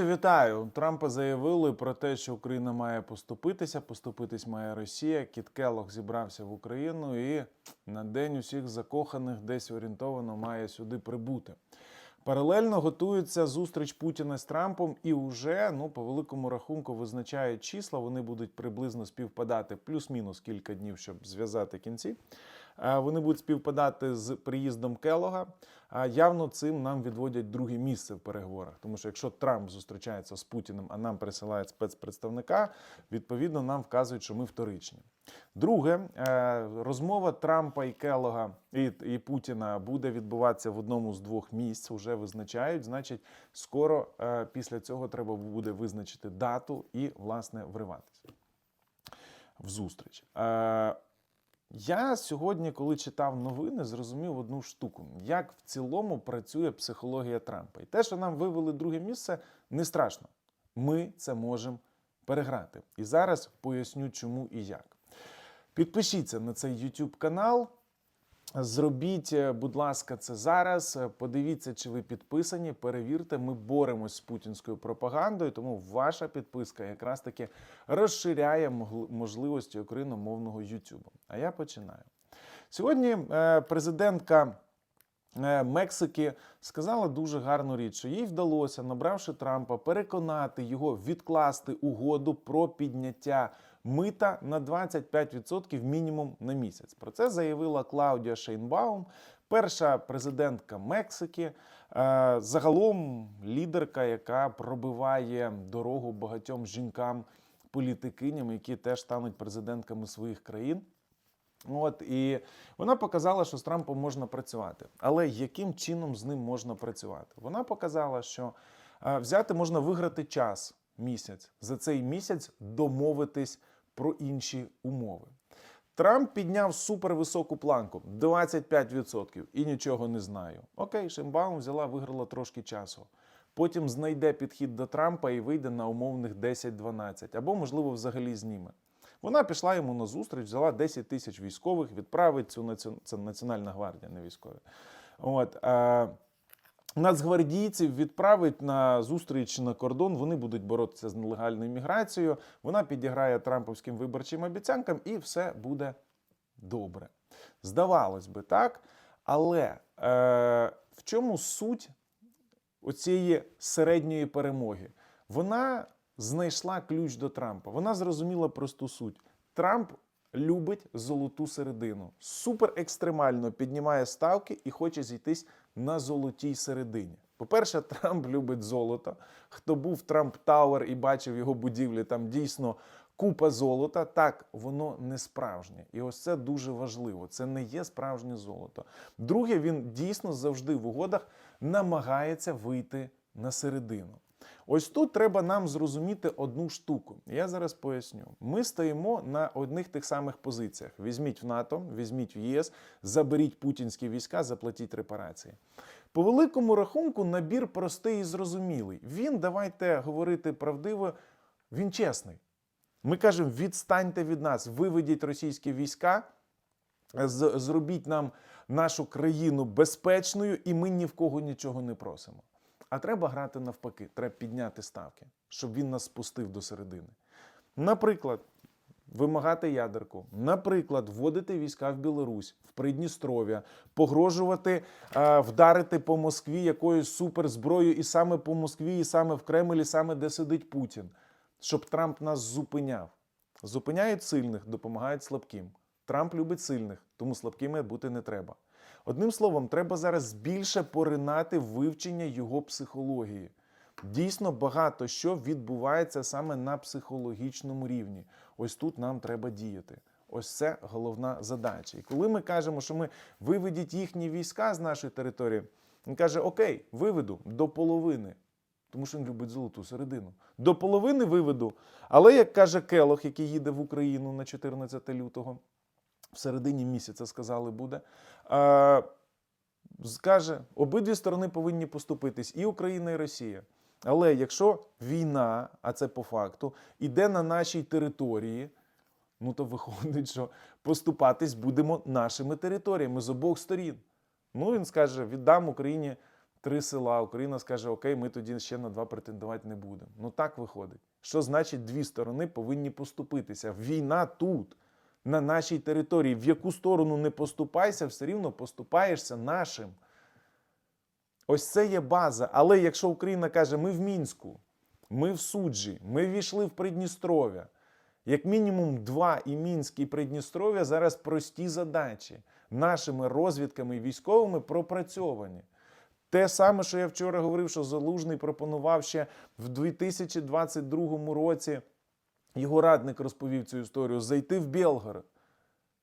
Вітаю! Трампа заявили про те, що Україна має поступитися, поступитись має Росія. Кіт Келлог зібрався в Україну і на день усіх закоханих десь орієнтовано має сюди прибути. Паралельно готується зустріч Путіна з Трампом, і вже ну по великому рахунку визначають числа. Вони будуть приблизно співпадати плюс-мінус кілька днів, щоб зв'язати кінці. Е, Вони будуть співпадати з приїздом Келога. А явно цим нам відводять друге місце в переговорах. Тому що якщо Трамп зустрічається з Путіним, а нам присилають спецпредставника, відповідно нам вказують, що ми вторичні. Друге, е, розмова Трампа і Келога і, і Путіна буде відбуватися в одному з двох місць. Вже визначають. Значить, скоро е, після цього треба буде визначити дату і власне вриватися в зустріч. Я сьогодні, коли читав новини, зрозумів одну штуку: як в цілому працює психологія Трампа. І те, що нам вивели друге місце, не страшно. Ми це можемо переграти. І зараз поясню, чому і як. Підпишіться на цей YouTube канал. Зробіть, е, будь ласка, це зараз. Е, Подивіться, чи ви підписані. Перевірте, ми боремось з путінською пропагандою, тому ваша підписка якраз таки розширяє можливості україномовного YouTube. А я починаю. Сьогодні е, президентка Мексики сказала дуже гарну річ, що їй вдалося, набравши Трампа, переконати його відкласти угоду про підняття мита на 25% мінімум на місяць. Про це заявила Клаудія Шейнбаум, перша президентка Мексики. е, Загалом лідерка, яка пробиває дорогу багатьом жінкам, політикиням, які теж стануть президентками своїх країн. От і вона показала, що з Трампом можна працювати. Але яким чином з ним можна працювати? Вона показала, що е, взяти можна виграти час місяць, за цей місяць домовитись про інші умови. Трамп підняв супервисоку планку 25% і нічого не знаю. Окей, Шимбаум взяла, виграла трошки часу. Потім знайде підхід до Трампа і вийде на умовних 10-12, або, можливо, взагалі зніме. Вона пішла йому на зустріч, взяла 10 тисяч військових, відправить цю націон... це Національна гвардія, не військові. От, е... Нацгвардійців відправить на зустріч на кордон. Вони будуть боротися з нелегальною міграцією. Вона підіграє трамповським виборчим обіцянкам, і все буде добре. Здавалось би, так. Але е, в чому суть оцієї середньої перемоги? Вона знайшла ключ до Трампа. Вона зрозуміла просту суть. Трамп любить золоту середину, супер екстремально піднімає ставки і хоче зійтись на золотій середині. По-перше, Трамп любить золото. Хто був в Трамп Тауер і бачив його будівлі, там дійсно купа золота. Так, воно не справжнє. І ось це дуже важливо. Це не є справжнє золото. Друге, він дійсно завжди в угодах намагається вийти на середину. Ось тут треба нам зрозуміти одну штуку. Я зараз поясню. Ми стоїмо на одних тих самих позиціях: візьміть в НАТО, візьміть в ЄС, заберіть путінські війська, заплатіть репарації. По великому рахунку, набір простий і зрозумілий. Він, давайте говорити правдиво, він чесний. Ми кажемо: відстаньте від нас, виведіть російські війська, зробіть нам нашу країну безпечною, і ми ні в кого нічого не просимо. А треба грати навпаки, треба підняти ставки, щоб він нас спустив до середини. Наприклад, вимагати ядерку, наприклад, вводити війська в Білорусь, в Придністров'я, погрожувати е, вдарити по Москві якоюсь суперзброєю, і саме по Москві, і саме в Кремлі, саме де сидить Путін, щоб Трамп нас зупиняв. Зупиняють сильних, допомагають слабким. Трамп любить сильних, тому слабкими бути не треба. Одним словом, треба зараз більше поринати вивчення його психології. Дійсно багато що відбувається саме на психологічному рівні. Ось тут нам треба діяти. Ось це головна задача. І коли ми кажемо, що ми виведіть їхні війська з нашої території, він каже: Окей, виведу до половини. Тому що він любить золоту середину. До половини виведу. Але, як каже Келох, який їде в Україну на 14 лютого, в середині місяця сказали буде. Скаже, обидві сторони повинні поступитись, і Україна, і Росія. Але якщо війна, а це по факту, іде на нашій території, ну то виходить, що поступатись будемо нашими територіями з обох сторін. Ну він скаже: віддам Україні три села. Україна скаже: Окей, ми тоді ще на два претендувати не будемо. Ну так виходить. Що значить дві сторони повинні поступитися? Війна тут, на нашій території. В яку сторону не поступайся, все рівно поступаєшся нашим. Ось це є база. Але якщо Україна каже, ми в Мінську, ми в суджі, ми війшли в Придністров'я. Як мінімум, два і Мінськ, і Придністров'я зараз прості задачі нашими розвідками і військовими пропрацьовані. Те саме, що я вчора говорив, що Залужний пропонував ще в 2022 році. Його радник розповів цю історію зайти в Білгород.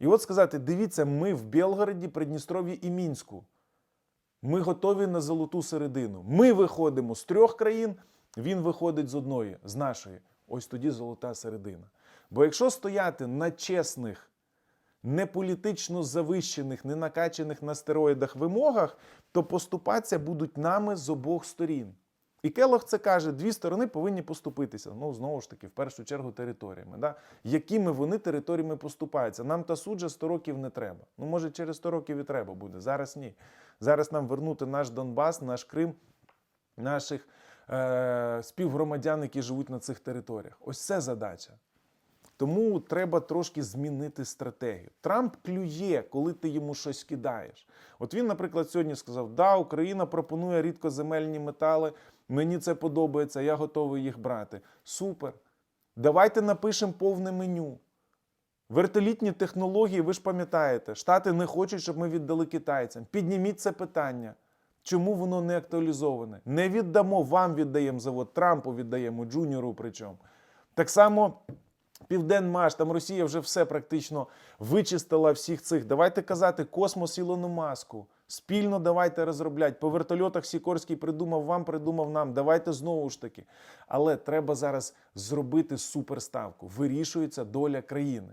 І от сказати: дивіться, ми в Білгороді, Придністров'ї і Мінську. Ми готові на золоту середину. Ми виходимо з трьох країн, він виходить з одної, з нашої. Ось тоді золота середина. Бо якщо стояти на чесних, не політично завищених, не накачаних на стероїдах вимогах, то поступатися будуть нами з обох сторін. І Келох це каже, дві сторони повинні поступитися. Ну, знову ж таки, в першу чергу, територіями. Да? Якими вони територіями поступаються? Нам та суджа 100 років не треба. Ну, може, через 100 років і треба буде. Зараз ні. Зараз нам вернути наш Донбас, наш Крим, наших е- співгромадян, які живуть на цих територіях. Ось це задача. Тому треба трошки змінити стратегію. Трамп клює, коли ти йому щось кидаєш. От він, наприклад, сьогодні сказав: Да, Україна пропонує рідкоземельні метали. Мені це подобається, я готовий їх брати. Супер. Давайте напишемо повне меню. Вертолітні технології, ви ж пам'ятаєте, Штати не хочуть, щоб ми віддали китайцям. Підніміть це питання. Чому воно не актуалізоване? Не віддамо, вам віддаємо завод, Трампу віддаємо, Джуніору причому. Так само Південмаш, там Росія вже все практично вичистила всіх цих. Давайте казати, космос Ілону Маску. Спільно давайте розробляти. По вертольотах Сікорський придумав вам, придумав нам. Давайте знову ж таки. Але треба зараз зробити суперставку. Вирішується доля країни.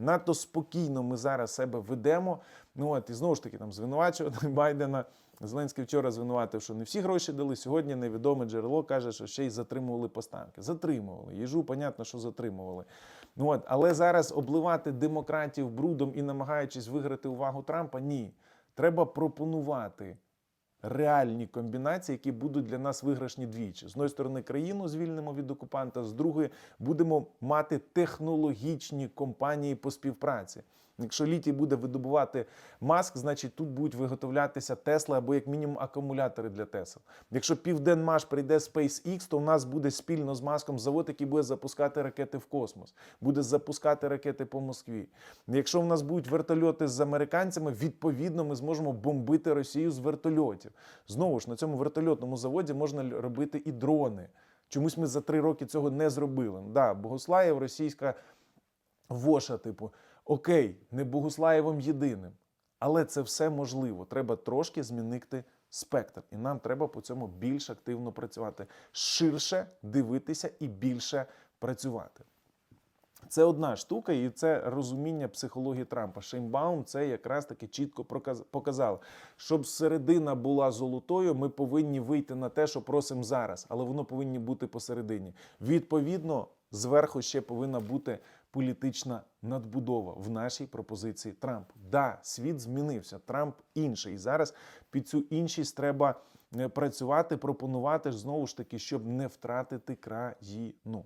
Надто спокійно ми зараз себе ведемо. Ну от і знову ж таки там звинувачувати Байдена. Зеленський вчора звинуватив, що не всі гроші дали. Сьогодні невідоме джерело каже, що ще й затримували поставки. Затримували. Їжу, понятно, що затримували. Ну от, але зараз обливати демократів брудом і намагаючись виграти увагу Трампа, ні. Треба пропонувати реальні комбінації, які будуть для нас виграшні двічі. З одної сторони, країну звільнимо від окупанта, з другої будемо мати технологічні компанії по співпраці. Якщо літій буде видобувати маск, значить тут будуть виготовлятися Тесла або як мінімум акумулятори для Тесла. Якщо Південмаш прийде SpaceX, то у нас буде спільно з маском завод, який буде запускати ракети в космос, буде запускати ракети по Москві. Якщо в нас будуть вертольоти з американцями, відповідно ми зможемо бомбити Росію з вертольотів. Знову ж на цьому вертольотному заводі можна робити і дрони. Чомусь ми за три роки цього не зробили. Да, Богослаєв, російська воша, типу. Окей, не Богуслаєвим єдиним, але це все можливо. Треба трошки змінити спектр, і нам треба по цьому більш активно працювати, ширше дивитися і більше працювати. Це одна штука, і це розуміння психології Трампа. Шейнбаум це якраз таки чітко показав. Щоб середина була золотою, ми повинні вийти на те, що просимо зараз, але воно повинні бути посередині. Відповідно, зверху ще повинна бути політична надбудова в нашій пропозиції Трампу. Да, світ змінився. Трамп інший. І зараз під цю іншість треба е, працювати, пропонувати знову ж таки, щоб не втратити країну.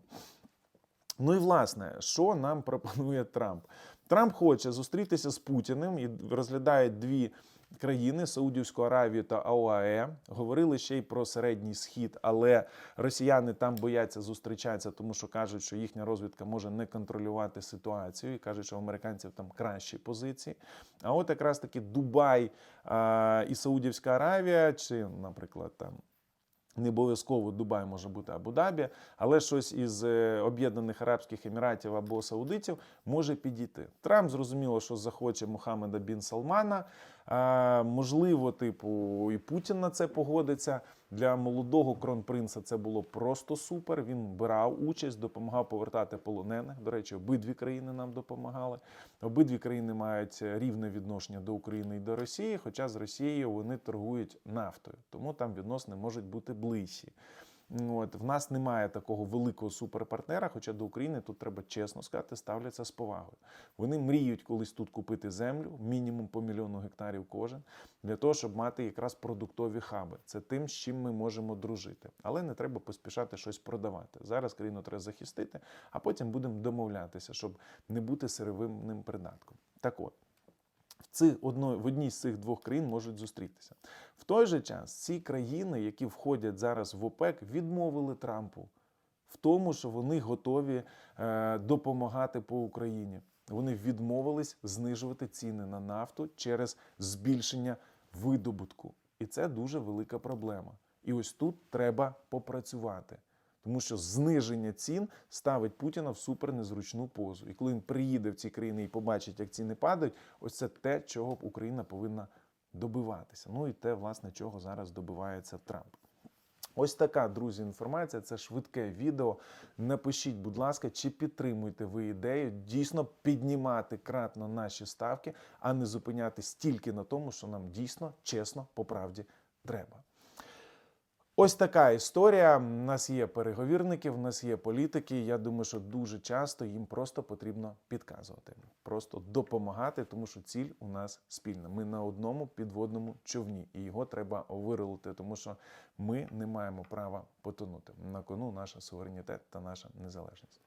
Ну і власне, що нам пропонує Трамп? Трамп хоче зустрітися з Путіним і розглядає дві країни Саудівську Аравію та ОАЕ. Говорили ще й про середній схід, але росіяни там бояться зустрічатися, тому що кажуть, що їхня розвідка може не контролювати ситуацію і кажуть, що в американців там кращі позиції. А от якраз таки Дубай а, і Саудівська Аравія, чи, наприклад, там. Не обов'язково Дубай може бути Абу-Дабі, але щось із е, Об'єднаних Арабських Еміратів або Саудитів може підійти. Трамп зрозуміло, що захоче Мухаммеда Бін Салмана. Можливо, типу, і Путін на це погодиться. Для молодого кронпринца це було просто супер. Він брав участь, допомагав повертати полонених. До речі, обидві країни нам допомагали. Обидві країни мають рівне відношення до України і до Росії, хоча з Росією вони торгують нафтою, тому там відносини можуть бути ближчі. От в нас немає такого великого суперпартнера, хоча до України тут треба чесно сказати, ставляться з повагою. Вони мріють колись тут купити землю, мінімум по мільйону гектарів кожен, для того, щоб мати якраз продуктові хаби. Це тим, з чим ми можемо дружити. Але не треба поспішати щось продавати. Зараз країну треба захистити, а потім будемо домовлятися, щоб не бути сировинним придатком. Так от. В, цих, одно, в одній з цих двох країн можуть зустрітися. В той же час ці країни, які входять зараз в ОПЕК, відмовили Трампу в тому, що вони готові е, допомагати по Україні. Вони відмовились знижувати ціни на нафту через збільшення видобутку. І це дуже велика проблема. І ось тут треба попрацювати. Тому що зниження цін ставить Путіна в супернезручну позу. І коли він приїде в ці країни і побачить, як ціни падають, ось це те, чого Україна повинна добиватися. Ну і те, власне, чого зараз добивається Трамп. Ось така, друзі, інформація. Це швидке відео. Напишіть, будь ласка, чи підтримуєте ви ідею дійсно піднімати кратно наші ставки, а не зупинятись тільки на тому, що нам дійсно чесно по правді треба. Ось така історія. У нас є переговірники, в нас є політики. Я думаю, що дуже часто їм просто потрібно підказувати, просто допомагати, тому що ціль у нас спільна. Ми на одному підводному човні, і його треба вирулити, тому що ми не маємо права потонути. На кону наша суверенітет та наша незалежність.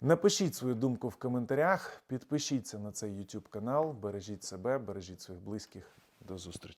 Напишіть свою думку в коментарях, підпишіться на цей YouTube канал, бережіть себе, бережіть своїх близьких. До зустрічі.